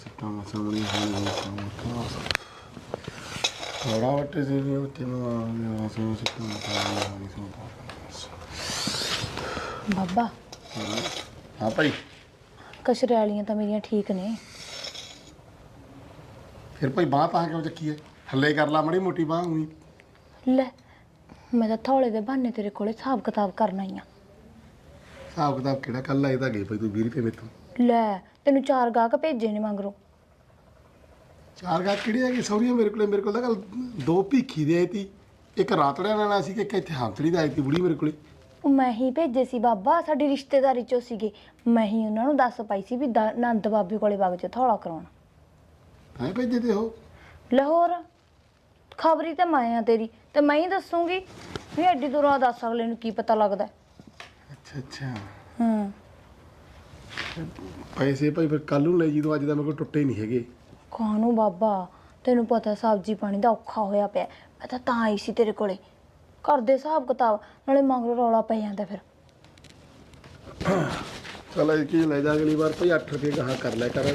ਸਿੱਟਾ ਮਸਾ ਮਣੀ ਹਾਂ ਹਾਂ ਥੋੜਾ ਵਟੇ ਸੀ ਵੀ ਉੱਤੇ ਮੈਂ ਆ ਸੋ ਸਿੱਟਾ ਮਸਾ ਮਣੀ ਸੋ ਬਾਬਾ। ਹਾਂ। ਭਾਈ। ਕਸ਼ਰੇ ਵਾਲੀਆਂ ਤਾਂ ਮੇਰੀਆਂ ਠੀਕ ਨੇ। ਫਿਰ ਭਾਈ ਬਾਹ ਤਾਂ ਕਿਉਂ ਚੱਕੀ ਹੈ ਥੱਲੇ ਕਰ ਲਾ ਮੜੀ ਮੋਟੀ ਬਾਹ ਹੋਈ ਲੈ ਮੈਂ ਤਾਂ ਥੋੜੇ ਦੇ ਬਹਾਨੇ ਤੇਰੇ ਕੋਲੇ ਹਿਸਾਬ ਕਿਤਾਬ ਕਰਨ ਆਈ ਆ। ਹਿਸਾਬ ਕਿਤਾਬ ਕਿਹੜਾ ਕੱਲ ਆਏ ਤਾਂ ਗਏ ਭਾਈ ਤੂੰ 20 ਰੁਪਏ ਮੇਤੋਂ। ਲੈ ਤੈਨੂੰ ਚਾਰ ਗਾਹਕ ਭੇਜੇ ਨੇ ਮਗਰੋਂ। ਚਾਰ ਗਾ ਕਿਹੜੇ ਹੈਗੇ? ਸੌਰੀਆਂ ਮੇਰੇ ਕੋਲੇ ਮੇਰੇ ਕੋਲ ਤਾਂ ਕੱਲ ਦੋ ਭੀਖੀ ਦੇ ਆਈ ਤੀ ਇੱਕ ਰਾਤੜਿਆਂ ਨਾਲ ਆਇਆ ਸੀ ਕਿ ਇੱਕ ਇੱਥੇ ਹੰਤੜੀ ਦਾ ਆਈ ਤੀ ਬੁੜੀ ਮੇਰੇ ਕੋਲੇ। ਉਹ ਮੈਂ ਹੀ ਭੇਜੇ ਸੀ ਬਾਬਾ ਸਾਡੀ ਰਿਸ਼ਤੇਦਾਰੀ ਚੋਂ ਸੀਗੇ। ਮੈਂ ਹੀ ਉਹਨਾਂ ਨੂੰ ਦੱਸ ਪਾਈ ਸੀ ਵੀ ਦ- ਨੰਦ ਬਾਬੇ ਕੋਲੇ ਵਗ ਜਾ ਥੋੜਾ ਕਰਾਉਣਾ। ਐ ਭੇਜੇ ਤੇ ਉਹ। ਲਾਹੌਰ ਖਬਰੀ ਤੇ ਮੈਂ ਆ ਤੇਰੀ ਤੇ ਮੈਂ ਹੀ ਦੱਸੂਗੀ ਵੀ ਐਡੀ ਦੂਰੋਂ ਦੱਸ ਅਗਲੇ ਨੂੰ ਕੀ ਪਤਾ ਲੱਗਦਾ। ਅੱਛਾ ਅੱਛਾ। ਹੂੰ। ਪੈਸੇ ਭਾਈ ਫਿਰ ਕੱਲ ਨੂੰ ਲੈ ਜੀ ਤੂੰ ਅੱਜ ਤਾਂ ਮੇਰੇ ਕੋਲ ਟੁੱਟੇ ਨਹੀਂ ਹੈਗੇ। ਕਾਹਨੂੰ ਬਾਬਾ? ਤੈਨੂੰ ਪਤਾ ਸਬਜ਼ੀ ਪਾਣੀ ਦਾ ਔਖਾ ਹੋਇਆ ਪਿਆ। ਮੈਂ ਤਾਂ ਤਾਂ ਆਈ ਸੀ ਤੇਰੇ ਕੋਲੇ। ਕਰਦੇ ਹਿਸਾਬ ਕਿਤਾਬ ਨਾਲੇ ਮਗਰੋਂ ਰੌਲਾ ਪੈ ਜਾਂਦਾ ਫਿਰ। ਚਲ ਇਹ ਕੀ ਲੈ ਜਾ ਅਗਲੀ ਵਾਰ ਭਾਈ 8 ਰੁਪਏ ਕਹਾ ਕਰ ਲਿਆ ਕਰ।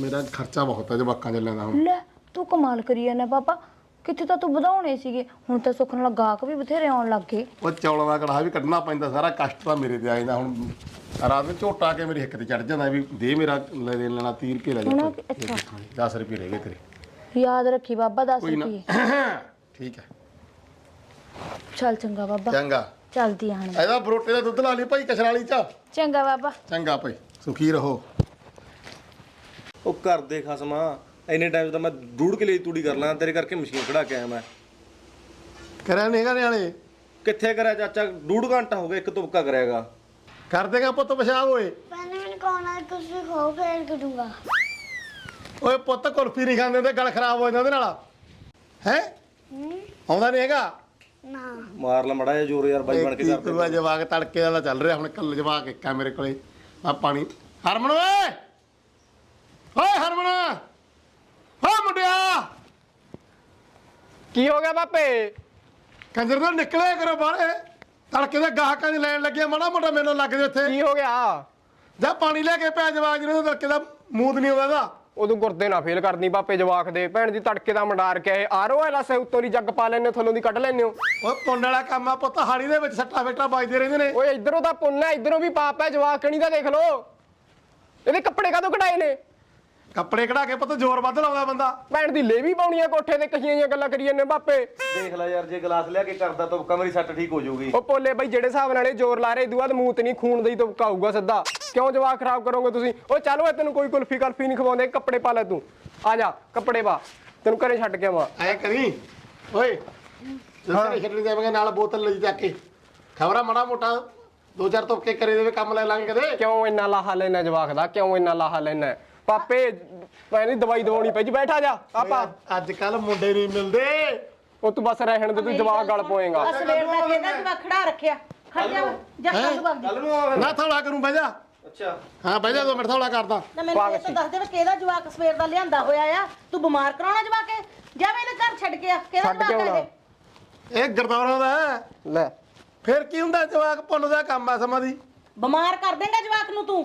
ਮੇਰਾ ਖਰਚਾ ਬਹੁਤ ਹੈ ਜਵਾਕਾਂ ਚ ਲੈਂਦਾ ਹੁਣ। ਲੈ ਤੂੰ ਕਮਾਲ ਕਰੀ ਜਾਂਦਾ ਬਾਬਾ। ਕਿੱਥੇ ਤਾਂ ਤੂੰ ਵਧਾਉਣੇ ਸੀਗੇ? ਹੁਣ ਤਾਂ ਸੁੱਖ ਨਾਲ ਗਾਹਕ ਵੀ ਬਥੇਰੇ ਆਉਣ ਲੱਗ ਗਏ। ਉਹ ਚੌਲਾਂ ਦਾ ਕੜਾਹ ਵੀ ਕੱਢਣਾ ਪੈਂਦਾ ਸਾਰਾ ਕਸ਼ਟ ਤਾਂ ਮੇਰੇ ਤੇ ਆ ਜਾਂਦਾ। ਹੁਣ ਰਾਤ ਨੂੰ ਝੋਟਾ ਕੇ ਮੇਰੇ ਹਿੱਕ ਤੇ ਚੜ ਜਾਂਦਾ ਵੀ ਦੇ ਮੇਰਾ ਲੈ ਦੇ ਲੈਣਾ 30 ਰੁਪਏ ਲੈ ਜਾ ਅੱਛਾ। 10 ਰੁਪਏ ਰਹਿ ਗਏ ਤੇਰੇ। ਯਾਦ ਰੱਖੀ ਬਾਬਾ 10 ਕੋਈ ਨਾ। ਰੁਪਏ। ਠੀਕ ਹੈ। ਚੱਲ ਚੰਗਾ ਬਾਬਾ। ਚੰਗਾ। ਚੱਲਦੀ ਆਣ ਇਹਦਾ ਬਰੋਟੇ ਦਾ ਦੁੱਧ ਲਾ ਲਈ ਭਾਈ ਕਸ਼ਰਾਲੀ ਚ। ਚੰਗਾ ਬਾਬਾ। ਚੰਗਾ ਭਾਈ ਸੁਖੀ ਰਹੋ। ਉਹ ਘਰ ਦੇ ਖਸਮਾ। ਇੰਨੇ ਟਾਈਮ ਤਾਂ ਮੈਂ ਡੂੜ ਕਿਲੇ ਤੂੜੀ ਕਰ ਲਾਂ ਤੇਰੇ ਕਰਕੇ ਮਸ਼ੀਨ ਖੜਾ ਕੇ ਆਇਆ ਮੈਂ। ਕਰਿਆ ਨਹੀਂਗਾ ਨਿਆਣੇ। ਕਿੱਥੇ ਕਰਿਆ ਚਾਚਾ? ਡੂੜ ਘੰਟਾ ਹੋ ਗਿਆ ਇੱਕ ਤੁਪਕਾ ਕਰਿਆਗਾ। ਕਰ ਦੇਗਾ ਪੁੱਤ ਪਿਸ਼ਾਬ ਓਏ। ਓਏ ਪੁੱਤ ਕੁਲਫੀ ਨਹੀਂ ਖਾਂਦੇ ਗਲ ਖਰਾਬ ਹੋ ਜਾਂਦਾ ਨਾਲ। ਹੈ? ਆਉਂਦਾ ਨਹੀਂ ਹੈਗਾ? ਨਾ। ਮਾਰ ਲਾ ਮੜਾ ਜਿਹਾ ਜ਼ੋਰ ਯਾਰ ਬਾਈ ਬਣ ਕੇ ਕਰਦੇ ਕਰੂਗਾ ਜਵਾਕ ਤੜਕੇ ਵਾਲਾ ਚੱਲ ਰਿਹਾ ਹੁਣ ਕੱਲ ਜਵਾਕ ਇੱਕ ਆ ਮੇਰੇ ਕੋਲੇ। ਆ ਪਾਣੀ। ਹਰਮਨ ਓਏ ਹਰਮਨ! ਮੁੰਡਿਆ। ਕੀ ਹੋ ਗਿਆ ਬਾਪੇ? ਕੰਜਰ ਤੋਂ ਨਿਕਲਿਆ ਕਰੋ ਬਾਹਰ ਤੜਕੇ ਦੇ ਗਾਹਕਾਂ ਦੀ ਲੈਣ ਲੱਗੇ ਮਾੜਾ ਮੋਟਾ ਮੈਨੂੰ ਲੱਗ ਜੇ ਉੱਥੇ। ਕੀ ਹੋ ਗਿਆ? ਜਾ ਪਾਣੀ ਲੈ ਕੇ ਪਿਆ ਜਵਾਕ ਜਿਹਨੇ ਤੜਕੇ ਦਾ ਮੂੰਹ ਨਹੀਂ ਆਉਂਦਾ ਇਹਦਾ। ਉਦੋਂ ਗੁਰਦੇ ਨਾ ਫੇਲ ਕਰਨੀ ਬਾਪੇ ਜਵਾਕ ਦੇ। ਭੈਣ ਦੀ ਤੜਕੇ ਦਾ ਮੰਡਾਰ ਕੇ ਆਏ ਆਰੋ ਐ ਲਸੇ ਉੱਤੋਂ ਦੀ ਜੱਗ ਪਾ ਲੈਨੇ ਥੱਲੋਂ ਦੀ ਕੱਢ ਲੈਨੇ ਹੋ। ਓਏ ਪੁੰਡ ਵਾਲਾ ਕੰਮ ਆ ਪੁੱਤ ਹਾੜੀ ਦੇ ਵਿੱਚ ਸੱਟਾ ਫੇਟਾ ਵੱਜਦੇ ਰਹਿੰਦੇ ਨੇ। ਓਏ ਇਧਰੋਂ ਤਾਂ ਪੁੰਨ ਹੈ ਇਧਰੋਂ ਵੀ ਪਾਪ ਹੈ ਜਵਾਕਣੀ ਦਾ ਦੇਖ ਲੋ ਇਹਦੇ ਕੱਪੜੇ ਕਾਹਤੋਂ ਕਢਾਏ ਨੇ? ਕੱਪੜੇ ਕਢਾ ਕੇ ਪੁੱਤ ਜ਼ੋਰ ਵੱਧ ਲਾਉਂਦਾ ਬੰਦਾ। ਭੈਣ ਦੀ ਲੇਵੀ ਪਾਉਣੀਆਂ ਕੋਠੇ ਤੇ ਕਹੀਆਂ ਜੀਆਂ ਗੱਲਾਂ ਕਰੀ ਜਾਂਦੇ ਬਾਪੇ। ਦੇਖ ਲੈ ਯਾਰ ਜੇ ਗਲਾਸ ਲਿਆ ਕੇ ਕਰਦਾ ਤੁਪਕਾ ਮੇਰੀ ਸੱਟ ਠੀਕ ਹੋ ਜਾਊਗੀ। ਉਹ ਪੋਲੇ ਬਾਈ ਜਿਹੜੇ ਹਿਸਾਬ ਨਾਲ ਇਹ ਜ਼ੋਰ ਲਾ ਰਹੇ ਇਦੂ ਬਾਅਦ ਮੂਤ ਨਹੀਂ ਖੂਨ ਦਾ ਹੀ ਤੁਪਕਾ ਆਊਗਾ ਸਿੱਧਾ। ਕਿਉਂ ਜਵਾਕ ਖਰਾਬ ਕਰੋਗੇ ਤੁਸੀਂ? ਉਹ ਚੱਲ ਓਏ ਤੈਨੂੰ ਕੋਈ ਕੁਲਫੀ ਕਲਫੀ ਨਹੀਂ ਖਵਾਉਂਦੇ ਕੱਪੜੇ ਪਾ ਲੈ ਤੂੰ। ਆ ਜਾ ਕੱਪੜੇ ਪਾ। ਤੈਨੂੰ ਘਰੇ ਛੱਡ ਕੇ ਆਵਾਂ। ਐ ਕਰੀ। ਓਏ ਹਾਂ। ਛੱਡਣੀ ਦੇਵਾਂਗੇ ਨਾਲ ਬੋਤਲ ਲਈ ਜਾ ਕੇ। ਖਬਰਾਂ ਮਾੜਾ ਮੋਟਾ ਦੋ ਚਾਰ ਤੁਪਕੇ ਕਰੇ ਦੇਵੇ ਕੰਮ ਲੈ ਲਾਂਗੇ ਕਦੇ। ਕਿਉਂ ਇੰਨਾ ਲਾਹਾ ਲੈਣਾ ਜਵਾਕ ਦਾ? ਕਿਉਂ ਇੰਨਾ ਲਾਹਾ ਲੈਣਾ? ਪਾਪੇ ਪੈਣੀ ਦਵਾਈ ਦਵਾਉਣੀ ਪਈ ਜੀ ਬੈਠਾ ਜਾ ਆਪਾ। ਅੱਜ ਕੱਲ ਮੁੰਡੇ ਨਹੀਂ ਮਿਲਦੇ। ਉਹ ਤੂੰ ਬਸ ਰਹਿਣ ਦੇ ਤੂੰ ਜਵਾਕ ਗਲ ਪੋਏਗਾ। ਸਵੇਰ ਦਾ ਕਹਿੰਦਾ ਜਵਾਕ ਖੜਾ ਰੱਖਿਆ। ਖੜ ਜਾ ਜਾ ਕੱਲ ਵਗ ਕੱਲ ਨੂੰ ਆਵਾਂ ਨਾ ਥੌਲਾ ਕਰੂੰ ਬਹਿ ਜਾ। ਅੱਛਾ। ਹਾਂ ਬਹਿ ਜਾ ਦੋ ਮਿੰਟ ਥੌਲਾ ਕਰਦਾ। ਨਾ ਮੈਨੂੰ ਇਹ ਤਾਂ ਦੱਸ ਦੇ ਵੀ ਕਿਹਦਾ ਜਵਾਕ ਸਵੇਰ ਦਾ ਲਿਆਂਦਾ ਹੋਇਆ ਆ? ਤੂੰ ਬਿਮਾਰ ਕਰਾਉਣਾ ਜਵਾਕ? ਜਾ ਮੈਂ ਇਹਦੇ ਘਰ ਛੱਡ ਕੇ ਆ। ਕਿਹਦਾ ਛੱਡ ਕੇ ਜਵਾਕ ਆਉਣਾ। ਹੈ ਇਹ? ਇਹ ਗਰਦੌਰਾਂ ਦਾ ਹੈ। ਲੈ। ਫਿਰ ਕੀ ਹੁੰਦਾ ਜਵਾਕ? ਪੁੰਨ ਦਾ ਕੰਮ ਆ ਸਮਾਂ ਦੀ। ਬਿਮਾਰ ਕਰ ਦੇਂਗਾ ਜਵਾਕ ਨੂੰ ਤੂੰ।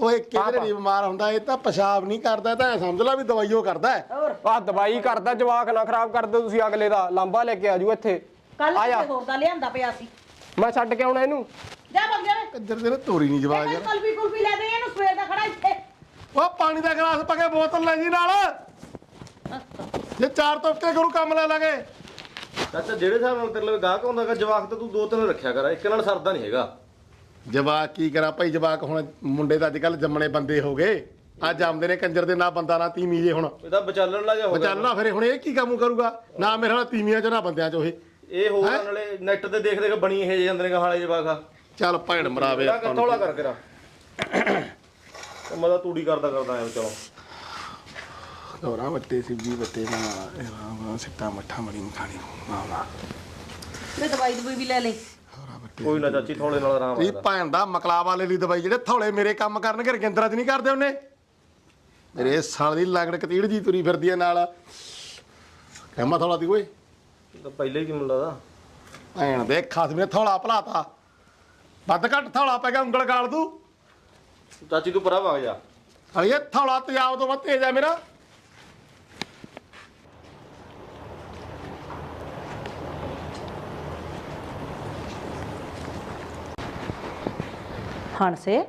ਓਏ ਕਿਧਰੇ ਨਹੀਂ ਬਿਮਾਰ ਹੁੰਦਾ ਇਹ ਤਾਂ ਪਿਸ਼ਾਬ ਨਹੀਂ ਕਰਦਾ ਇਹ ਤਾਂ ਸਮਝ ਲਾ ਵੀ ਦਵਾਈਓ ਕਰਦਾ ਹੈ। ਆ ਦਵਾਈ ਕਰਦਾ ਜਵਾਕ ਨਾ ਖਰਾਬ ਕਰ ਦਿਓ ਤੁਸੀਂ ਅਗਲੇ ਦਾ ਲਾਂਬਾ ਲੈ ਕੇ ਆਜੂ ਇੱਥੇ। ਕੱਲ ਆ ਜਾ ਹੋਰ ਦਾ ਲਿਆਂਦਾ ਪਿਆ ਸੀ। ਮੈਂ ਛੱਡ ਕੇ ਆਉਣਾ ਇਹਨੂੰ। ਜਾ ਵਗ ਜਾ ਵੇ। ਕੰਜਰ ਦੇ ਨੇ ਤੋਰੀ ਨਹੀਂ ਜਵਾਕ ਇਹ ਯਾਰ। ਕੁਲਫੀ ਕੁਲਫੀ ਲੈ ਦੇ ਇਹਨੂੰ ਸਵੇਰ ਦਾ ਖੜਾ ਇੱਥੇ। ਉਹ ਪਾਣੀ ਦਾ ਗਲਾਸ ਪਾ ਕੇ ਬੋਤਲ ਲੈ ਜੀ ਨਾਲ। ਜੇ ਚਾਰ ਤੁਪਕੇ ਕਰੂ ਕੰਮ ਲੈ ਲਾਂਗੇ। ਚਾਚਾ ਜਿਹੜੇ ਹਿਸਾਬ ਨਾਲ ਤੇਰੇ ਲਈ ਗਾਹਕ ਹੁੰਦਾਗਾ ਜਵਾਕ ਤਾਂ ਤੂੰ ਦੋ ਤਿੰਨ ਰੱਖਿਆ ਕਰ ਇੱਕ ਨਾਲ ਸਰਦਾ ਨਹੀਂ ਹੈਗਾ। ਜਵਾਕ ਕੀ ਕਰਾਂ? ਭਾਈ ਜਵਾਕ ਹੁਣ ਮੁੰਡੇ ਤਾਂ ਅੱਜ ਕੱਲ ਜੰਮਣੇ ਬੰਦੇ ਹੋ ਗਏ। ਅੱਜ ਆਉਂਦੇ ਨੇ ਕੰਜਰ ਦੇ ਨਾ ਬੰਦਾ ਨਾ ਤੀਮੀ ਜੇ ਹੁਣ। ਇਹਦਾ ਵਿਚਾਲਣ ਲਾ ਜਾ ਹੋ ਗਿਆ। ਚੱਲਣਾ ਫਿਰ ਹੁਣ ਇਹ ਕੀ ਕੰਮ ਕਰੂਗਾ? ਨਾ ਮੇਰੇ ਨਾਲ ਤੀਮੀਆਂ ਚ ਨਾ ਬੰਦਿਆਂ ਚ ਉਹ। ਇਹ ਹੋਰ ਨਾਲੇ ਨੈਟ ਤੇ ਦੇਖ ਦੇਖ ਬਣੀ ਇਹ ਜਾਂਦੇ ਨੇ ਹਾਲੇ ਜਵਾਕ ਚੱਲ ਭੈਣ ਮਰਾਵੇ ਇਹਦਾ ਆਪਾਂ ਕਿੱਥੋਂ ਲਾ ਨੂੰ ਕਰ ਕਰਾ ਮੈਂ ਤਾਂ ਤੂੜੀ ਕਰਦਾ ਕਰਦਾ ਐ ਚਲੋ। ਦੋਰਾ ਵੱਟੇ ਸਿੱਜੀ ਵੱਟੇ ਨਾ ਇਹ ਸਿੱਟਾ ਮੱਠਾ ਮੜੀ ਮਖਾਣੀ ਨਾ ਨਾ ਮੈਂ ਦਵਾਈ ਦਵਾਈ ਵੀ ਲੈ ਲਈ। ਕੋਈ ਨਾ ਚਾਚੀ ਥੋੜੇ ਨਾਲ ਆਰਾਮ ਇਹ ਆਦਾ ਭੈਣ ਦਾ ਮਕਲਾ ਵਾਲੇ ਦੀ ਦਵਾਈ ਜਿਹੜੇ ਥੌਲੇ ਮੇਰੇ ਕੰਮ ਕਰਨਗੇ ਰਜਿੰਦਰਾ ਚ ਨਹੀਂ ਕਰਦੇ ਉਹਨੇ? ਮੇਰੇ ਸਾਲ ਦੀ ਲੰਗੜ ਕਤੀੜ ਜੀ ਤੁਰੀ ਫਿਰਦੀ ਐ ਨਾਲ। ਕਹਿਮਾ ਥੌਲਾ ਦੀ ਓਏ। ਤਾਂ ਪਹਿਲੇ ਹੀ ਕੀ ਮੁੰਡਾ ਦਾ? ਭੈਣ ਦੇ ਖਾਸਮੇ ਥੌਲਾ ਭਲਾਤਾ। ਵੱਧ ਘੱਟ ਥੌਲਾ ਪੈ ਗਿਆ ਉਂਗਲ ਗਾਲ ਦੂ ਚਾਚੀ ਤੂੰ ਪਰਾ ਵਗ ਜਾ। ਅੜੀਏ ਥੌਲਾ ਤੇਜ਼ਾਬ ਤੋਂ ਵੱਧ ਤੇਜ਼ ਆ ਮੇਰਾ। ਹਣਸੇ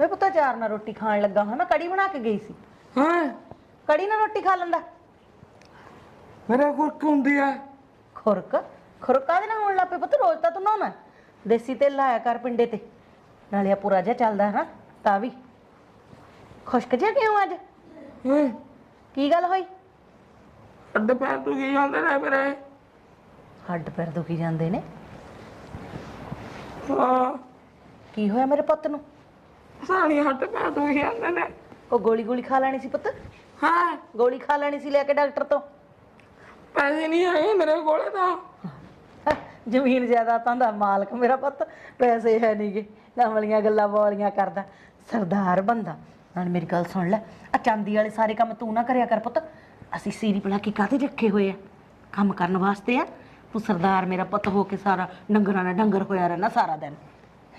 ਮੈਂ ਪੁੱਤਾ ਚਾਰ ਨਾਲ ਰੋਟੀ ਖਾਣ ਲੱਗਾ ਹਾਂ ਮੈਂ ਕੜੀ ਬਣਾ ਕੇ ਗਈ ਸੀ। ਹਾਂ। ਕੜੀ ਨਾਲ ਰੋਟੀ ਖਾ ਲੈਂਦਾ। ਮੇਰੇ ਕੋਲ ਹੁੰਦੀ ਆ। ਖੁਰਕ? ਖੁਰਕਾ ਦੇ ਨਾਲ ਹੋਣ ਲੱਪੇ ਪੁੱਤ? ਰੋਜ਼ ਤਾਂ ਤੂੰ ਨਹਾਉਣਾ ਦੇਸੀ ਤੇਲ ਲਾਇਆ ਕਰ ਪਿੰਡੇ ਤੇ। ਨਾਲੇ ਆ ਪੂਰਾ ਜਿਹਾ ਚੱਲਦਾ ਹੈ ਨਾ ਤਾਂ ਵੀ। ਖੁਸ਼ਕ ਜਿਹਾ ਕਿਉਂ ਅੱਜ? ਹਾਂ? ਕੀ ਗੱਲ ਹੋਈ? ਅੱਡੇ ਪੈਰ ਤੋਂ ਕੀ ਜਾਂਦੇ ਨੇ ਮੇਰੇ। ਹੱਡ ਪੈਰ ਦੁਖੀ ਜਾਂਦੇ ਨੇ। ਹਾਂ। ਕੀ ਹੋਇਆ ਮੇਰੇ ਪੁੱਤ ਨੂੰ? ਸਾਣੀ ਹੱਡ ਪੈਰ ਤੋਂ ਕੀ ਜਾਂਦੇ ਨੇ। ਉਹ ਗੋਲੀ ਗੋਲੀ ਖਾ ਲੈਣੀ ਸੀ ਪੁੱਤ? ਹਾਂ। ਗੋਲੀ ਖਾ ਲੈਣੀ ਸੀ ਲੈ ਕੇ ਡਾਕਟਰ ਤੋਂ? ਪੈਸੇ ਨਹੀਂ ਆਏ ਮੇਰੇ ਕੋਲੇ ਤਾਂ। ਜ਼ਮੀਨ ਜਾਇਦਾਦਾਂ ਦਾ ਮਾਲਕ ਮੇਰਾ ਪੁੱਤ ਪੈਸੇ ਹੈ ਨਹੀਂਗੇ ਕਮਲੀਆਂ ਗੱਲਾਂ ਬੋਲੀਆਂ ਕਰਦਾ ਸਰਦਾਰ ਬੰਦਾ। ਨਾਲ ਮੇਰੀ ਗੱਲ ਸੁਣ ਲੈ ਆ ਚਾਂਦੀ ਵਾਲੇ ਸਾਰੇ ਕੰਮ ਤੂੰ ਨਾ ਕਰਿਆ ਕਰ ਪੁੱਤ। ਅਸੀਂ ਸੀਰੀ ਬਣਾ ਕੇ ਕਾਹਦੇ ਰੱਖੇ ਹੋਏ ਆ? ਕੰਮ ਕਰਨ ਵਾਸਤੇ ਆ। ਤੂੰ ਸਰਦਾਰ ਮੇਰਾ ਪੁੱਤ ਹੋ ਕੇ ਸਾਰਾ ਡੰਗਰਾਂ ਨਾਲ ਡੰਗਰ ਹੋਇਆ ਰਹਿਣਾ ਸਾਰਾ ਦਿਨ।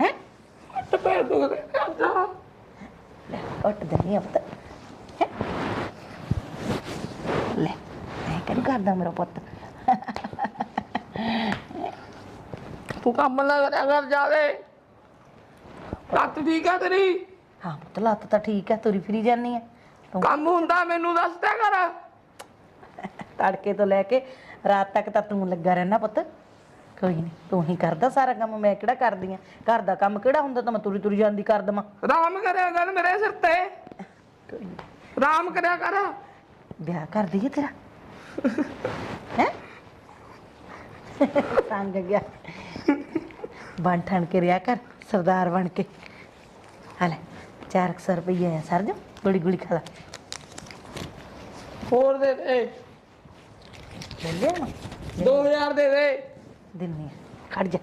ਹੈ? ਪੈਰ ਦੁਖਦੇ ਪੁੱਤ। ਹੈਂ? ਲੈ ਐ ਕਿਹਨੂੰ ਕਰਦਾ ਮੇਰਾ ਪੁੱਤ? ਤੂੰ ਕੰਮ ਨਾ ਕਰਿਆ ਕਰ ਜਾਵੇ। ਤੇਰੀ? ਹਾਂ ਪੁੱਤ ਲੱਤ ਤਾਂ ਠੀਕ ਹੈ ਤੁਰੀ ਫਿਰੀ ਜਾਨੀ ਹੈ ਤੂੰ ਕੰਮ ਹੁੰਦਾ ਮੈਨੂੰ ਦੱਸ ਦਿਆ ਕਰ। ਤੜਕੇ ਤੋਂ ਲੈ ਕੇ ਰਾਤ ਤੱਕ ਤਾਂ ਤੂੰ ਲੱਗਾ ਰਹਿਣਾ ਪੁੱਤ। ਕੋਈ ਨਹੀਂ ਤੂੰ ਹੀ ਕਰਦਾ ਸਾਰਾ ਕੰਮ ਮੈਂ ਕਿਹੜਾ ਕਰਦੀ ਆ? ਘਰ ਦਾ ਕੰਮ ਕਿਹੜਾ ਹੁੰਦਾ ਤਾਂ ਮੈਂ ਤੁਰੀ ਤੁਰੀ ਜਾਂਦੀ ਕਰ ਦਵਾਂ। ਰਾਮ ਕਰਿਆ ਕਰ ਮੇਰੇ ਸਿਰ ਤੇ। ਰਾਮ ਕਰਿਆ ਕਰ। ਵਿਆਹ ਕਰ ਦਈਏ ਤੇਰਾ? ਹੈ? ਸੰਗ ਗਿਆ। ਬਣ ਠਣ ਕੇ ਰਿਆ ਕਰ ਸਰਦਾਰ ਬਣ ਕੇ। ਹਲੇ 400 ਰੁਪਏ ਆ ਸਰ ਜਾ ਗੋਲੀ ਗੋਲੀ ਖਾ ਲੈ। ਹੋਰ ਦੇ ਦੇ। ਲੈ ਲਿਆ। ਨਾ 2000 ਦੇ ਦੇ। ਦਿੰਨੀ ਆ। ਖੜ ਜਾ।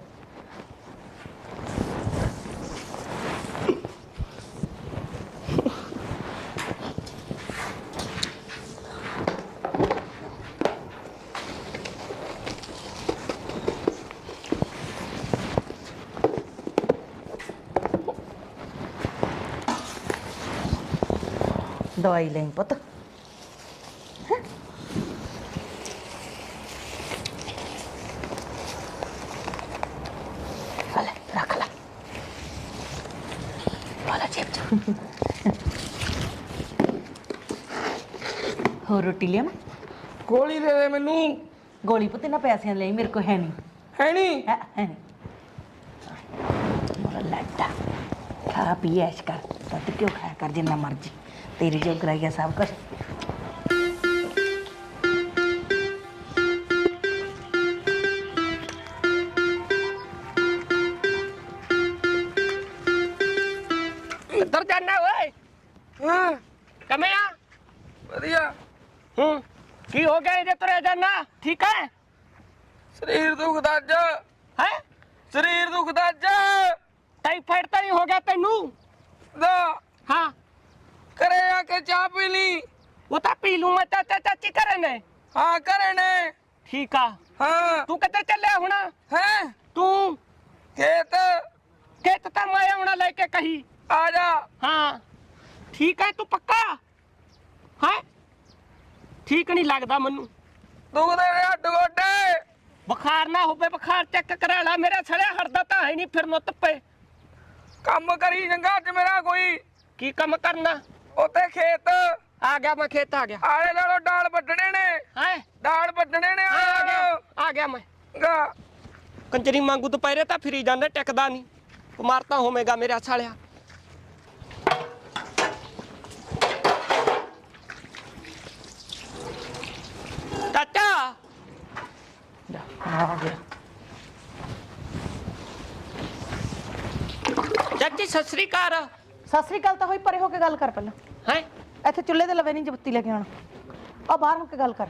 ਦਵਾਈ ਲੈਂ ਪੁੱਤ ਆ ਲੈ ਰੱਖ ਲੈ ਵਾਲਾ ਜੇਬ ਚ ਹੋਰ ਰੋਟੀ ਲਿਆ ਗੋਲੀ ਦੇ ਦੇ ਮੈਨੂੰ। ਗੋਲੀ ਪੁੱਤੇ ਨਾ ਪੈਸਿਆਂ ਲਈ ਮੇਰੇ ਕੋ ਹੈ ਨਹੀਂ। ਹੈ ਨਹੀਂ। ਹੈ ਹੈ ਨਹੀਂ। ਮੇਰਾ ਲੱਡਾ ਖਾ ਪੀ ਐਸ਼ ਕਰ। ਤਦ ਕਿਉਂ ਖਾਇਆ ਕਰ ਜਿੰਨਾ ਮਰਜ਼ੀ। ਤੇਰੀ ਜੋ ਕਰਾਈਆ ਸਭ ਕੁਛ। ਹੋ ਗਿਆ ਇਹਦੇ ਤੁਰੇ ਜਾਨਾ ਠੀਕ ਹੈ? ਸਰੀਰ ਦੁਖਦਾ ਅੱਜ। ਹੈ? ਸਰੀਰ ਦੁਖਦਾ ਅੱਜ। ਟਾਈਫਾਇਡ ਤਾਂ ਨਹੀਂ ਹੋ ਗਿਆ ਤੈਨੂੰ? ਦਾ ਹਾਂ। ਕਰੇ ਆ ਕੇ ਚਾਹ ਪੀ ਲਈ। ਉਹ ਤਾਂ ਪੀ ਲੂ ਮੈਂ ਚਾਚਾ ਚਾਚੀ ਕਰੇ ਨੇ। ਹਾਂ ਕਰੇ ਨੇ। ਠੀਕ ਆ। ਹਾਂ। ਤੂੰ ਕਿੱਥੇ ਚੱਲਿਆ ਹੁਣ? ਹੈ? ਤੂੰ? ਖੇਤ। ਖੇਤ ਤਾਂ ਮੈਂ ਆਉਣਾ ਲੈ ਕੇ ਕਹੀ। ਆ ਜਾ। ਹਾਂ। ਠੀਕ ਹੈ ਤੂੰ ਪੱਕਾ? ਹੈ? ਠੀਕ ਨਹੀਂ ਲੱਗਦਾ ਮੈਨੂੰ। ਦੁਖਦੇ ਨੇ ਹੱਡ ਗੋਡੇ। ਬੁਖਾਰ ਨਾ ਹੋਵੇ ਬੁਖਾਰ ਚੈੱਕ ਕਰਾ ਲੈ। ਮੇਰਾ ਛੜਿਆ ਹਟਦਾ ਤਾਂ ਹੈ ਨਹੀਂ ਫਿਰਨੋਂ ਧੁੱਪੇ ਕੰਮ ਕਰੀ ਚੰਗਾ ਅੱਜ ਮੇਰਾ ਕੋਈ। ਕੀ ਕੰਮ ਕਰਨਾ? ਉੱਥੇ ਖੇਤ। ਆ ਗਿਆ ਮੈਂ ਖੇਤ ਆ ਗਿਆ। ਆਲੇ ਨਾਲੋਂ ਡਾਲ ਵੱਢਣੇ ਨੇ। ਹੈ? ਡਾਲ ਵੱਢਣੇ ਨੇ ਆ ਗਿਆ ਆ ਗਿਆ ਮੈਂ। ਗਾ। ਕੰਜਰੀ ਮੰਗੂ ਦੁਪਹਿਰੇ ਤਾਂ ਫਿਰੀ ਜਾਂਦੇ ਟਿਕਦਾ ਨਹੀਂ। ਕੁਮਾਰ ਤਾਂ ਹੋਵੇਗਾ ਮੇਰਾ ਸਾਲਿਆ ਚਾਚਾ ਆ ਗਿਆ ਚਾਚੀ ਸਤਿ ਸ੍ਰੀ ਅਕਾਲ। ਸਤਿ ਸ੍ਰੀ ਅਕਾਲ ਤਾਂ ਹੋਈ ਪਰੇ ਹੋ ਕੇ ਗੱਲ ਕਰ ਪਹਿਲਾਂ। ਹੈ? ਇੱਥੇ ਚੁੱਲ੍ਹੇ ਦੇ ਲਵੇ ਨਹੀਂ ਜਬੱਤੀ ਲੈ ਕੇ ਆਉਣਾ। ਆ ਬਾਹਰ ਹੋ ਕੇ ਗੱਲ ਕਰ।